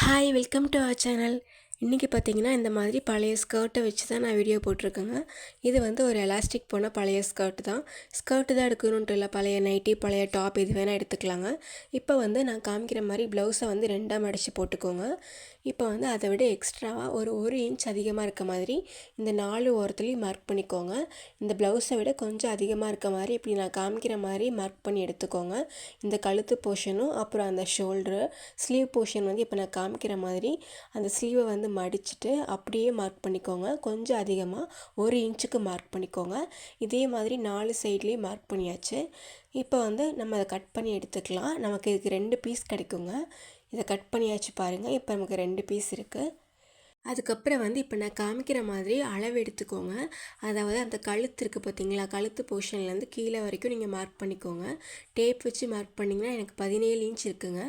Hi welcome to our channel இன்றைக்கி பார்த்தீங்கன்னா இந்த மாதிரி பழைய ஸ்கர்ட்டை வச்சு தான் நான் வீடியோ போட்டிருக்கேங்க. இது வந்து ஒரு எலாஸ்டிக் போன பழைய ஸ்கர்ட் தான். ஸ்கர்ட்டு தான் எடுக்கணுன்ட்டு இல்லை பழைய நைட்டி பழைய டாப் இது வேணால் எடுத்துக்கலாங்க. இப்போ வந்து நான் காமிக்கிற மாதிரி ப்ளவுஸை வந்து ரெண்டாக மடித்து போட்டுக்கோங்க. இப்போ வந்து அதை விட எக்ஸ்ட்ராவாக ஒரு ஒரு இன்ச் அதிகமாக இருக்க மாதிரி இந்த நாலு ஓரத்துலேயும் மார்க் பண்ணிக்கோங்க. இந்த ப்ளவுஸை விட கொஞ்சம் அதிகமாக இருக்க மாதிரி இப்படி நான் காமிக்கிற மாதிரி மார்க் பண்ணி எடுத்துக்கோங்க. இந்த கழுத்து போர்ஷனும் அப்புறம் அந்த ஷோல்டரு ஸ்லீவ் போர்ஷன் வந்து இப்போ நான் காமிக்கிற மாதிரி அந்த ஸ்லீவை வந்து மடிச்சுட்டு அப்படியே மார்க் பண்ணிக்கோங்க. கொஞ்சம் அதிகமாக ஒரு இன்ச்சுக்கு மார்க் பண்ணிக்கோங்க. இதே மாதிரி நாலு சைட்லேயும் மார்க் பண்ணியாச்சு. இப்போ வந்து நம்ம அதை கட் பண்ணி எடுத்துக்கலாம். நமக்கு இதுக்கு ரெண்டு பீஸ் கிடைக்குங்க. இதை கட் பண்ணியாச்சு பாருங்கள் இப்போ நமக்கு ரெண்டு பீஸ் இருக்குது அதுக்கப்புறம் வந்து இப்போ நான் காமிக்கிற மாதிரி அளவு எடுத்துக்கோங்க. அதாவது அந்த கழுத்து இருக்குது பார்த்தீங்களா கழுத்து போர்ஷன்லேருந்து கீழே வரைக்கும் நீங்கள் மார்க் பண்ணிக்கோங்க. டேப் வச்சு மார்க் பண்ணிங்கன்னா எனக்கு பதினேழு இன்ச் இருக்குங்க.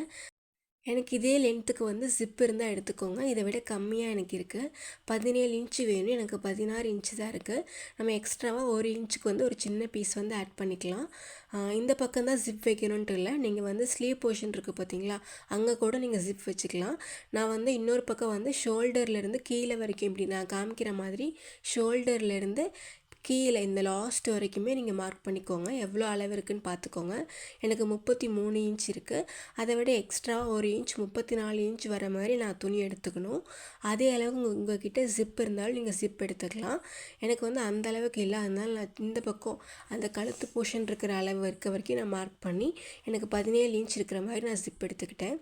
எனக்கு இதே லென்த்துக்கு வந்து ஜிப் இருந்தால் எடுத்துக்கோங்க. இதை விட கம்மியாக எனக்கு இருக்குது பதினேழு இன்ச்சு வேணும். எனக்கு பதினாறு இன்ச்சு தான் இருக்குது நம்ம எக்ஸ்ட்ராவாக ஒரு இன்ச்சுக்கு வந்து ஒரு சின்ன பீஸ் வந்து ஆட் பண்ணிக்கலாம். இந்த பக்கம் தான் ஜிப் வைக்கணுன்ட்டு இல்லை. நீங்கள் வந்து ஸ்லீவ் போர்ஷன் இருக்குது பார்த்தீங்களா அங்கே கூட நீங்கள் ஜிப் வச்சுக்கலாம். நான் வந்து இன்னொரு பக்கம் வந்து ஷோல்டர்லேருந்து கீழே வரைக்கும் இப்படி நான் காமிக்கிற மாதிரி ஷோல்டர்லேருந்து கீழே இந்த லாஸ்ட் வரைக்குமே நீங்கள் மார்க் பண்ணிக்கோங்க. எவ்வளோ அளவு இருக்குதுன்னு பார்த்துக்கோங்க எனக்கு முப்பத்தி மூணு இன்ச் இருக்குது அதை விட எக்ஸ்ட்ரா ஒரு இன்ச் முப்பத்தி நாலு இன்ச் வர மாதிரி நான் துணி எடுத்துக்கணும். அதே அளவு உங்கள் கிட்டே ஜிப் இருந்தாலும் நீங்கள் ஜிப் எடுத்துக்கலாம். எனக்கு வந்து அந்த அளவுக்கு இல்லை. அதனால் நான் இந்த பக்கம் அந்த கழுத்து போர்ஷன் இருக்கிற அளவு இருக்க வரைக்கும் நான் மார்க் பண்ணி எனக்கு பதினேழு இன்ச் இருக்கிற மாதிரி நான் ஜிப் எடுத்துக்கிட்டேன்.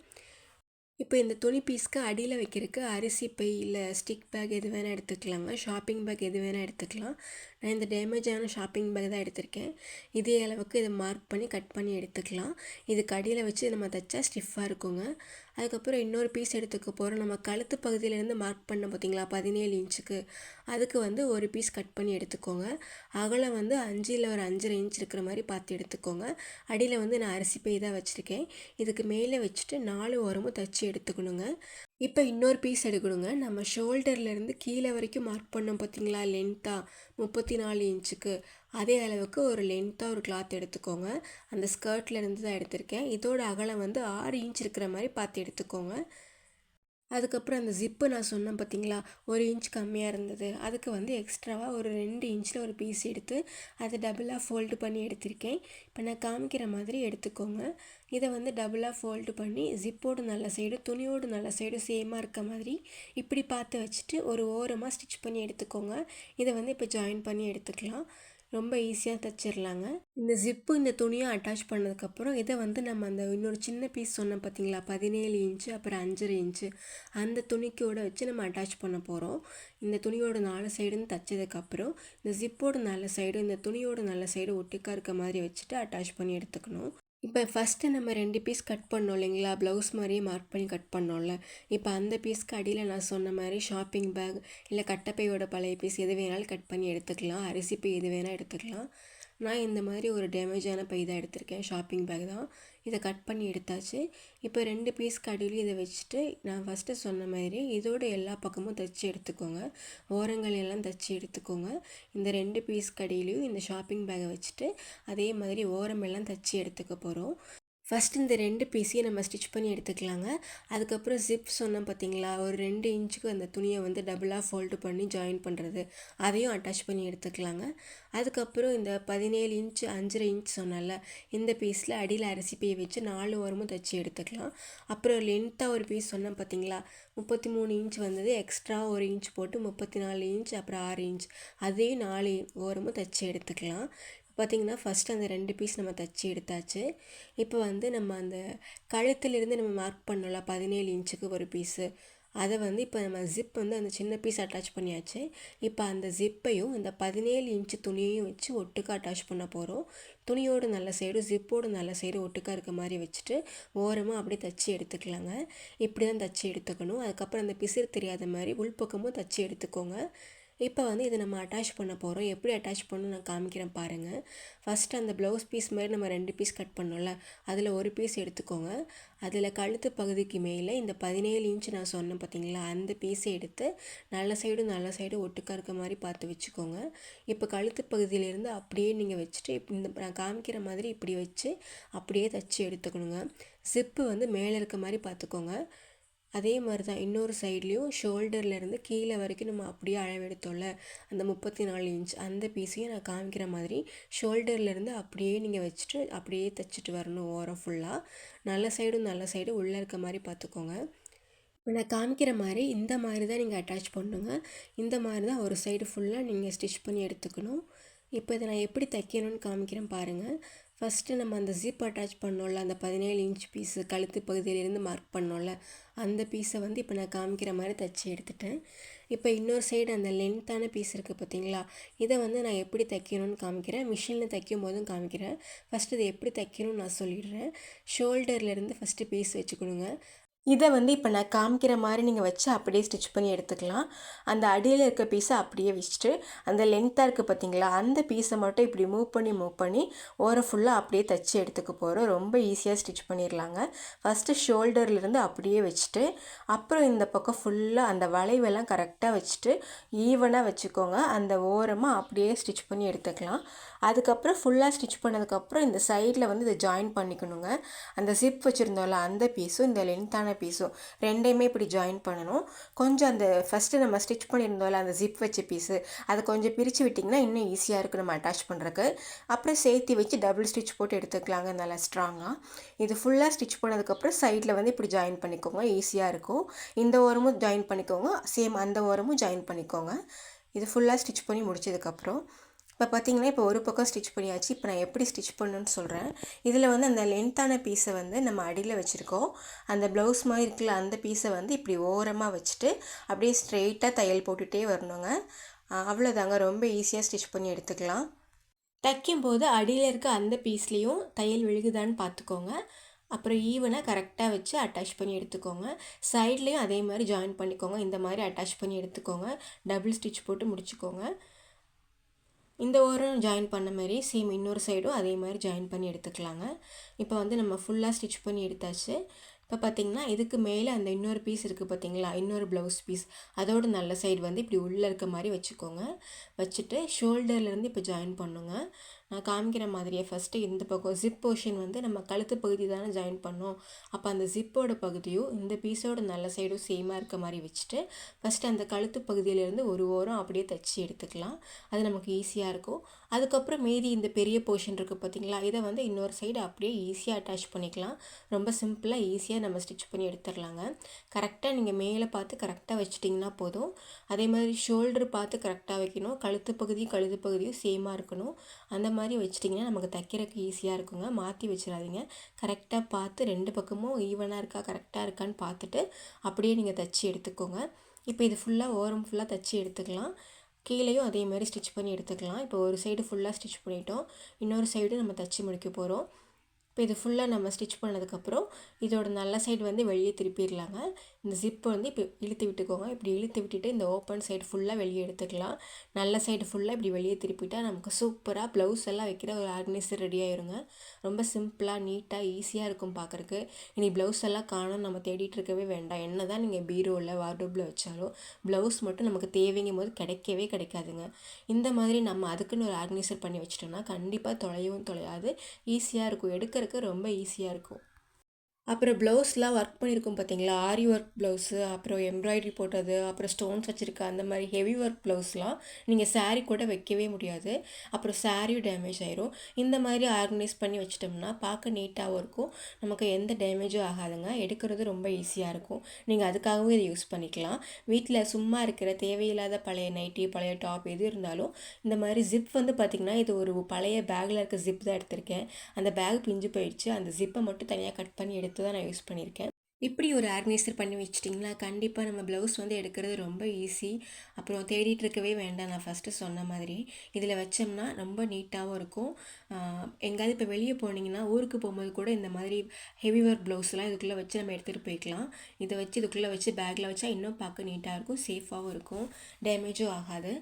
இப்போ இந்த துணி பீஸ்க்கு அடியில் வைக்கிறதுக்கு அரிசி பை இல்லை ஸ்டிக் பேக் எது வேணால் எடுத்துக்கலாங்க ஷாப்பிங் பேக் எது வேணால் எடுத்துக்கலாம். நான் இந்த டேமேஜான ஷாப்பிங் பேக் தான் எடுத்திருக்கேன். இதே அளவுக்கு இதை மார்க் பண்ணி கட் பண்ணி எடுத்துக்கலாம். இதுக்கு அடியில் வச்சு நம்ம தைச்சா ஸ்டிஃபாக இருக்குங்க. அதுக்கப்புறம் இன்னொரு பீஸ் எடுத்துக்க போகிறோம் நம்ம கழுத்து பகுதியிலேருந்து மார்க் பண்ண பார்த்தீங்களா பதினேழு இன்ச்சுக்கு. அதுக்கு வந்து ஒரு பீஸ் கட் பண்ணி எடுத்துக்கோங்க. அகலம் வந்து அஞ்சு இல்லை ஒரு அஞ்சரை இன்ச் இருக்கிற மாதிரி பார்த்து எடுத்துக்கோங்க. அடியில் வந்து நான் அரிசி பை தான் வச்சுருக்கேன். இதுக்கு மேலே வச்சுட்டு நாலு ஓரமும் தைச்சி எடுத்துக்கணுங்க. இப்போ இன்னொரு பீஸ் எடுக்கணுங்க. நம்ம ஷோல்டர்லேருந்து கீழே வரைக்கும் மார்க் பண்ணோம் பார்த்தீங்களா? லென்த்தாக முப்பத்தி நாலு இன்ச்சுக்கு. அதே அளவுக்கு ஒரு லென்த்தாக ஒரு கிளாத் எடுத்துக்கோங்க. அந்த ஸ்கர்ட்லேருந்து தான் எடுத்திருக்கேன். இதோட அகலம் வந்து ஆறு இன்ச் இருக்கிற மாதிரி பார்த்து எடுத்துக்கோங்க. அதுக்கப்புறம் அந்த ஜிப்பு நான் சொன்னேன் பார்த்தீங்களா? ஒரு இன்ச் கம்மியாக இருந்தது. அதுக்கு வந்து எக்ஸ்ட்ராவாக ஒரு ரெண்டு இன்ச்சில் ஒரு பீஸ் எடுத்து அதை டபுளாக ஃபோல்டு பண்ணி எடுத்திருக்கேன். இப்போ நான் காமிக்கிற மாதிரி எடுத்துக்கோங்க. இதை வந்து டபுளாக ஃபோல்டு பண்ணி ஜிப்போடு நல்ல சைடு துணியோடு நல்ல சைடு சேமாக இருக்க மாதிரி இப்படி பார்த்து வச்சுட்டு ஒரு ஓரமாக ஸ்டிச் பண்ணி எடுத்துக்கோங்க. இதை வந்து இப்போ ஜாயின் பண்ணி எடுத்துக்கலாம். ரொம்ப ஈஸியாக தைச்சிடலாங்க இந்த ஜிப்பு இந்த துணியை அட்டாச் பண்ணதுக்கப்புறம் இதை வந்து நம்ம அந்த இன்னொரு சின்ன பீஸ் சொன்னோம் பார்த்தீங்களா பதினேழு இன்ச்சு அப்புறம் அஞ்சரை இன்ச்சு அந்த துணிக்கோட வச்சு நம்ம அட்டாச் பண்ண போகிறோம் இந்த துணியோட நாலு சைடுன்னு தைச்சதுக்கப்புறம் இந்த ஜிப்போட நல்ல சைடு இந்த துணியோட நல்ல சைடு ஒட்டிக்கா இருக்க மாதிரி வச்சுட்டு அட்டாச் பண்ணி எடுத்துக்கணும். இப்போ ஃபஸ்ட்டு நம்ம ரெண்டு பீஸ் கட் பண்ணோம் இல்லைங்களா? ப்ளவுஸ் மாதிரியே மார்க் பண்ணி கட் பண்ணோம்ல. இப்போ அந்த பீஸ்க்கு அடியில் நான் சொன்ன மாதிரி ஷாப்பிங் பேக் இல்லை கட்டப்பையோட பழைய பீஸ் எது வேணாலும் கட் பண்ணி எடுத்துக்கலாம். அரிசி பை எது வேணால் எடுத்துக்கலாம். நான் இந்த மாதிரி ஒரு டேமேஜான பை தான் எடுத்திருக்கேன். ஷாப்பிங் பேக் தான். இதை கட் பண்ணி எடுத்தாச்சு. இப்போ ரெண்டு பீஸ் கடையிலையும் இதை வச்சுட்டு நான் ஃபஸ்ட்டு சொன்ன மாதிரி இதோட எல்லா பக்கமும் தைச்சி எடுத்துக்கோங்க. ஓரங்கள் எல்லாம் தைச்சி எடுத்துக்கோங்க. இந்த ரெண்டு பீஸ் கடையிலையும் இந்த ஷாப்பிங் பேக்கை வச்சுட்டு அதே மாதிரி ஓரமெல்லாம் தைச்சி எடுத்துக்க போகிறோம் ஃபஸ்ட் இந்த ரெண்டு பீஸையும் நம்ம ஸ்டிச் பண்ணி எடுத்துக்கலாங்க. அதுக்கப்புறம் ஜிப் சொன்னோம் பார்த்தீங்களா ஒரு ரெண்டு இன்ச்சுக்கு அந்த துணியை வந்து டபுளாக ஃபோல்டு பண்ணி ஜாயின் பண்ணுறது அதையும் அட்டாச் பண்ணி எடுத்துக்கலாங்க. அதுக்கப்புறம் இந்த பதினேழு இன்ச் அஞ்சரை இன்ச் சொன்னால இந்த பீஸில் அடியில் அரிசி வச்சு நாலு ஓரமும் தைச்சி எடுத்துக்கலாம். அப்புறம் லென்த்தாக ஒரு பீஸ் சொன்னோம் பார்த்தீங்களா முப்பத்தி மூணு இன்ச் வந்தது எக்ஸ்ட்ரா ஒரு இன்ச் போட்டு முப்பத்தி நாலு இன்ச் அப்புறம் ஆறு இன்ச் அதையும் நாலு ஓரமும் தைச்சி எடுத்துக்கலாம். பார்த்திங்கன்னா ஃபஸ்ட்டு அந்த ரெண்டு பீஸ் நம்ம தைச்சி எடுத்தாச்சு. இப்போ வந்து நம்ம அந்த கழுத்துலேருந்து நம்ம மார்க் பண்ணோம்ல பதினேழு இன்ச்சுக்கு ஒரு பீஸு அதை வந்து இப்போ நம்ம ஜிப் வந்து அந்த சின்ன பீஸ் அட்டாச் பண்ணியாச்சு. இப்போ அந்த ஜிப்பையும் அந்த பதினேழு இன்ச்சு துணியையும் வச்சு ஒட்டுக்கா அட்டாச் பண்ண போகிறோம் துணியோடு நல்ல சைடு ஜிப்போடு நல்ல சைடு ஒட்டுக்கா இருக்க மாதிரி வச்சுட்டு ஓரமாக அப்படியே தச்சு எடுத்துக்கலாங்க. இப்படி தான் தச்சு எடுத்துக்கணும். அதுக்கப்புறம் அந்த பிசிறு தெரியாத மாதிரி உள்பக்கமும் தச்சு எடுத்துக்கோங்க. இப்போ வந்து இதை நம்ம அட்டாச் பண்ண போகிறோம் எப்படி அட்டாச் பண்ணணும் நான் காமிக்கிறேன் பாருங்கள் ஃபஸ்ட்டு அந்த ப்ளவுஸ் பீஸ் மாதிரி நம்ம ரெண்டு பீஸ் கட் பண்ணோம்ல அதில் ஒரு பீஸ் எடுத்துக்கோங்க. அதில் கழுத்து பகுதிக்கு மேலே இந்த பதினேழு இன்ச்சு நான் சொன்னேன் பார்த்தீங்களா அந்த பீஸை எடுத்து நல்ல சைடும் நல்ல சைடும் ஒட்டுக்கா இருக்க மாதிரி பார்த்து வச்சுக்கோங்க. இப்போ கழுத்து பகுதியிலேருந்து அப்படியே நீங்கள் வச்சுட்டு இந்த நான் காமிக்கிற மாதிரி இப்படி வச்சு அப்படியே தச்சு எடுத்துக்கணுங்க. ஜிப்பு வந்து மேலே இருக்க மாதிரி பார்த்துக்கோங்க. அதே மாதிரி தான் இன்னொரு சைட்லேயும் ஷோல்டர்லேருந்து கீழே வரைக்கும் நம்ம அப்படியே அளவெடுத்தோம்ல அந்த முப்பத்தி நாலு இன்ச் அந்த பீஸையும் நான் காமிக்கிற மாதிரி ஷோல்டர்லேருந்து அப்படியே நீங்கள் வச்சுட்டு அப்படியே தைச்சிட்டு வரணும் ஓரம் ஃபுல்லாக நல்ல சைடும் நல்ல சைடும் உள்ளே இருக்க மாதிரி பார்த்துக்கோங்க. நான் காமிக்கிற மாதிரி இந்த மாதிரி தான் நீங்கள் அட்டாச் பண்ணுங்க இந்த மாதிரி தான் ஒரு சைடு ஃபுல்லாக நீங்கள் ஸ்டிச் பண்ணி எடுத்துக்கணும். இப்போ இதை நான் எப்படி தைக்கணும்னு காமிக்கிறேன் பாருங்கள் ஃபஸ்ட்டு நம்ம அந்த ஜிப் அட்டாச் பண்ணோம்ல அந்த பதினேழு இன்ச் பீஸு கழுத்து பகுதியிலேருந்து மார்க் பண்ணோம்ல அந்த பீஸை வந்து இப்போ நான் காமிக்கிற மாதிரி தைச்சி எடுத்துட்டேன். இப்போ இன்னொரு சைடு அந்த லென்த்தான பீஸ் இருக்குது பார்த்தீங்களா இதை வந்து நான் எப்படி தைக்கணும்னு காமிக்கிறேன். மிஷினில் தைக்கும் போதும் காமிக்கிறேன். ஃபஸ்ட்டு இதை எப்படி தைக்கணும்னு நான் சொல்லிடுறேன். ஷோல்டர்லேருந்து ஃபஸ்ட்டு பீஸ் வச்சுக்கணுங்க. இதை வந்து இப்போ நான் காமிக்கிற மாதிரி நீங்கள் வச்சு அப்படியே ஸ்டிச் பண்ணி எடுத்துக்கலாம். அந்த அடியில் இருக்க பீஸை அப்படியே வச்சுட்டு அந்த லென்த்தாக இருக்குது பார்த்தீங்களா அந்த பீஸை மட்டும் இப்படி மூவ் பண்ணி மூவ் பண்ணி ஓரம் ஃபுல்லாக அப்படியே தைச்சி எடுத்துக்க போகிறோம் ரொம்ப ஈஸியாக ஸ்டிச் பண்ணிடலாங்க ஃபஸ்ட்டு ஷோல்டர்லேருந்து அப்படியே வச்சுட்டு அப்புறம் இந்த பக்கம் ஃபுல்லாக அந்த வளைவெல்லாம் கரெக்டாக வச்சுட்டு ஈவனாக வச்சுக்கோங்க. அந்த ஓரமாக அப்படியே ஸ்டிச் பண்ணி எடுத்துக்கலாம். அதுக்கப்புறம் ஃபுல்லாக ஸ்டிச் பண்ணதுக்கப்புறம் இந்த சைடில் வந்து இதை ஜாயின் பண்ணிக்கணுங்க. அந்த ஜிப் வச்சுருந்தோம்ல அந்த பீஸும் இந்த லென்த்தான பீஸும் ரெண்டையுமே இப்படி ஜாயின் பண்ணணும். கொஞ்சம் அந்த ஃபஸ்ட்டு நம்ம ஸ்டிச் பண்ணியிருந்தோம்ல அந்த ஜிப் வச்ச பீஸு அதை கொஞ்சம் பிரித்து விட்டிங்கன்னா இன்னும் ஈஸியாக இருக்கும் நம்ம அட்டாச் பண்ணுறக்கு அப்புறம் சேர்த்து வச்சு டபுள் ஸ்டிச் போட்டு எடுத்துக்கலாங்க நல்லா ஸ்ட்ராங்காக இது ஃபுல்லாக ஸ்டிச் பண்ணதுக்கப்புறம் சைடில் வந்து இப்படி ஜாயின் பண்ணிக்கோங்க ஈஸியாக இருக்கும். இந்த ஓரமும் ஜாயின் பண்ணிக்கோங்க சேம் அந்த ஓரமும் ஜாயின் பண்ணிக்கோங்க. இது ஃபுல்லாக ஸ்டிச் பண்ணி முடிச்சதுக்கப்புறம் இப்போ பார்த்தீங்கன்னா இப்போ ஒரு பக்கம் ஸ்டிச் பண்ணியாச்சு. இப்போ நான் எப்படி ஸ்டிச் பண்ணணும்னு சொல்கிறேன் இதில் வந்து அந்த லென்த்தான பீஸை வந்து நம்ம அடியில் வச்சுருக்கோம். அந்த ப்ளவுஸ் மாதிரி இருக்குல்ல அந்த பீஸை வந்து இப்படி ஓரமாக வச்சுட்டு அப்படியே ஸ்ட்ரெயிட்டாக தையல் போட்டுகிட்டே வரணுங்க. அவ்வளோதாங்க. ரொம்ப ஈஸியாக ஸ்டிச் பண்ணி எடுத்துக்கலாம். தைக்கும்போது அடியில் இருக்க அந்த பீஸ்லேயும் தையல் விழுகுதான்னு பார்த்துக்கோங்க. அப்புறம் ஈவனாக கரெக்டாக வச்சு அட்டாச் பண்ணி எடுத்துக்கோங்க. சைட்லேயும் அதே மாதிரி ஜாயின் பண்ணிக்கோங்க. இந்த மாதிரி அட்டாச் பண்ணி எடுத்துக்கோங்க. டபுள் ஸ்டிச் போட்டு முடிச்சுக்கோங்க. இந்த ஓரம் ஜாயின் பண்ண மாதிரி சேம் இன்னொரு சைடும் அதே மாதிரி ஜாயின் பண்ணி எடுத்துக்கலாங்க. இப்போ வந்து நம்ம ஃபுல்லாக ஸ்டிச் பண்ணி எடுத்தாச்சு. இப்போ பார்த்திங்கன்னா இதுக்கு மேலே அந்த இன்னொரு பீஸ் இருக்குது பார்த்தீங்களா? இன்னொரு ப்ளவுஸ் பீஸ் அதோட நல்ல சைடு வந்து இப்படி உள்ளே இருக்க மாதிரி வச்சுக்கோங்க. வச்சுட்டு ஷோல்டர்லேருந்து இப்போ ஜாயின் பண்ணுங்க. நான் காமிக்கிற மாதிரியே ஃபஸ்ட்டு இந்த பக்கம் ஜிப் போர்ஷன் வந்து நம்ம கழுத்து பகுதி தானே ஜாயின் பண்ணோம். அப்போ அந்த ஜிப்போட பகுதியும் இந்த பீஸோட நல்ல சைடும் சேமாக இருக்க மாதிரி வச்சுட்டு ஃபஸ்ட்டு அந்த கழுத்து பகுதியிலேருந்து ஒரு ஓரம் அப்படியே தைச்சி எடுத்துக்கலாம். அது நமக்கு ஈஸியாக இருக்கும். அதுக்கப்புறம் மீதி இந்த பெரிய போர்ஷன் இருக்குது பார்த்தீங்களா இதை வந்து இன்னொரு சைடு அப்படியே ஈஸியாக அட்டாச் பண்ணிக்கலாம். ரொம்ப சிம்பிளாக ஈஸியாக நம்ம ஸ்டிச் பண்ணி எடுத்துடலாங்க. கரெக்டாக நீங்கள் மேலே பார்த்து கரெக்டாக வச்சிட்டிங்கன்னா போதும். அதே மாதிரி ஷோல்டர் பார்த்து கரெக்டாக வைக்கணும். கழுத்து பகுதியும் கழுத்து பகுதியும் சேமாக இருக்கணும். அந்த மாதிரி வச்சிட்டிங்கன்னா நமக்கு தைக்கிறதுக்கு ஈஸியாக இருக்குங்க. மாற்றி வச்சிடாதீங்க. கரெக்டாக பார்த்து ரெண்டு பக்கமும் ஈவனாக இருக்கா கரெக்டாக இருக்கான்னு பார்த்துட்டு அப்படியே நீங்கள் தைச்சி எடுத்துக்கோங்க. இப்போ இது ஃபுல்லாக ஓரம் ஃபுல்லாக தைச்சி எடுத்துக்கலாம். கீழேயும் அதே மாதிரி ஸ்டிச் பண்ணி எடுத்துக்கலாம். இப்போ ஒரு சைடு ஃபுல்லாக ஸ்டிச் பண்ணிட்டோம். இன்னொரு சைடு நம்ம தைச்சி முடிக்க போகிறோம் இப்போ இது ஃபுல்லாக நம்ம ஸ்டிச் பண்ணதுக்கப்புறம் இதோட நல்ல சைடு வந்து வெளியே திருப்பிடலாங்க. இந்த ஜிப்பை வந்து இப்போ இழுத்து விட்டுக்கோங்க. இப்படி இழுத்து விட்டுட்டு இந்த ஓப்பன் சைடு ஃபுல்லாக வெளியே எடுத்துக்கலாம். நல்ல சைடு ஃபுல்லாக இப்படி வெளியே திருப்பிட்டால் நமக்கு சூப்பராக ப்ளவுஸ் எல்லாம் வைக்கிற ஒரு ஆர்கனைசர் ரெடி ஆயிருங்க. ரொம்ப சிம்பிளாக நீட்டாக ஈஸியாக இருக்கும் பார்க்குறக்கு இனி ப்ளவுஸ் எல்லாம் காணும் நம்ம தேடிட்டு இருக்கவே வேண்டாம். என்ன தான் நீங்கள் பீரோவில் வார்டோப்பில் வச்சாலும் ப்ளவுஸ் மட்டும் நமக்கு தேவைங்கும் போது கிடைக்கவே கிடைக்காதுங்க. இந்த மாதிரி நம்ம அதுக்குன்னு ஒரு ஆர்கனைசர் பண்ணி வச்சிட்டோம்னா கண்டிப்பாக தொலையவும் தொலையாது. ஈஸியாக இருக்கும். எடுக்கிற எடுக்கிறதுக்கு ரொம்ப ஈஸியாக இருக்கும். அப்புறம் ப்ளவுஸ்லாம் ஒர்க் பண்ணியிருக்கோம் பார்த்தீங்களா? ஆரி ஒர்க் ப்ளவுஸு அப்புறம் எம்ப்ராய்டரி போட்டது அப்புறம் ஸ்டோன்ஸ் வச்சுருக்க அந்த மாதிரி ஹெவி ஒர்க் ப்ளவுஸ்லாம் நீங்கள் சாரீ கூட வைக்கவே முடியாது. அப்புறம் சாரியும் டேமேஜ் ஆயிரும். இந்த மாதிரி ஆர்கனைஸ் பண்ணி வச்சிட்டோம்னா பார்க்க நீட்டாகவும் இருக்கும். நமக்கு எந்த டேமேஜும் ஆகாதுங்க. எடுக்கிறது ரொம்ப ஈஸியாக இருக்கும். நீங்கள் அதுக்காகவும் இதை யூஸ் பண்ணிக்கலாம். வீட்டில் சும்மா இருக்கிற தேவையில்லாத பழைய நைட்டி பழைய டாப் எது இருந்தாலும் இந்த மாதிரி ஜிப் வந்து பார்த்திங்கன்னா இது ஒரு பழைய பேக்கில் இருக்க ஜிப் தான் எடுத்திருக்கேன். அந்த பேக் பிஞ்சு போயிடுச்சு. அந்த ஜிப்பை மட்டும் தனியாக கட் பண்ணி எடுத்து தான் நான் யூஸ் பண்ணியிருக்கேன். இப்படி ஒரு ஆர்கனைசர் பண்ணி வச்சிட்டிங்களா? கண்டிப்பாக நம்ம ப்ளவுஸ் வந்து எடுக்கிறது ரொம்ப ஈஸி அப்புறம் தேடிட்டு இருக்கவே வேண்டாம். நான் ஃபஸ்ட்டு சொன்ன மாதிரி. இதில் வச்சோம்னா ரொம்ப நீட்டாகவும் இருக்கும். எங்கேயாவது இப்போ வெளியே போனீங்கன்னா ஊருக்கு போகும்போது கூட இந்த மாதிரி ஹெவி ஒர்க் ப்ளவுஸ்லாம் இதுக்குள்ளே வச்சு நம்ம எடுத்துகிட்டு போய்க்கலாம். இதை வச்சு இதுக்குள்ளே வச்சு பேக்கில் வச்சா இன்னும் பார்க்க நீட்டாக இருக்கும் சேஃபாகவும் இருக்கும். டேமேஜும் ஆகாது.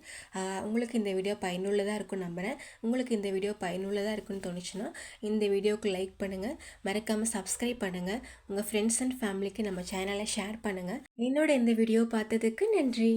உங்களுக்கு இந்த வீடியோ பயனுள்ளதாக இருக்கும் நம்புகிறேன் உங்களுக்கு இந்த வீடியோ பயனுள்ளதாக இருக்குன்னு தோணுச்சுன்னா இந்த வீடியோவுக்கு லைக் பண்ணுங்கள் மறக்காமல் சப்ஸ்கிரைப் பண்ணுங்கள் உங்கள் ஃப்ரெண்ட்ஸ் அண்ட் ஃபேமிலிக்கு நம்ம சேனலை ஷேர் பண்ணுங்கள் என்னோட இந்த வீடியோ பார்த்ததுக்கு நன்றி.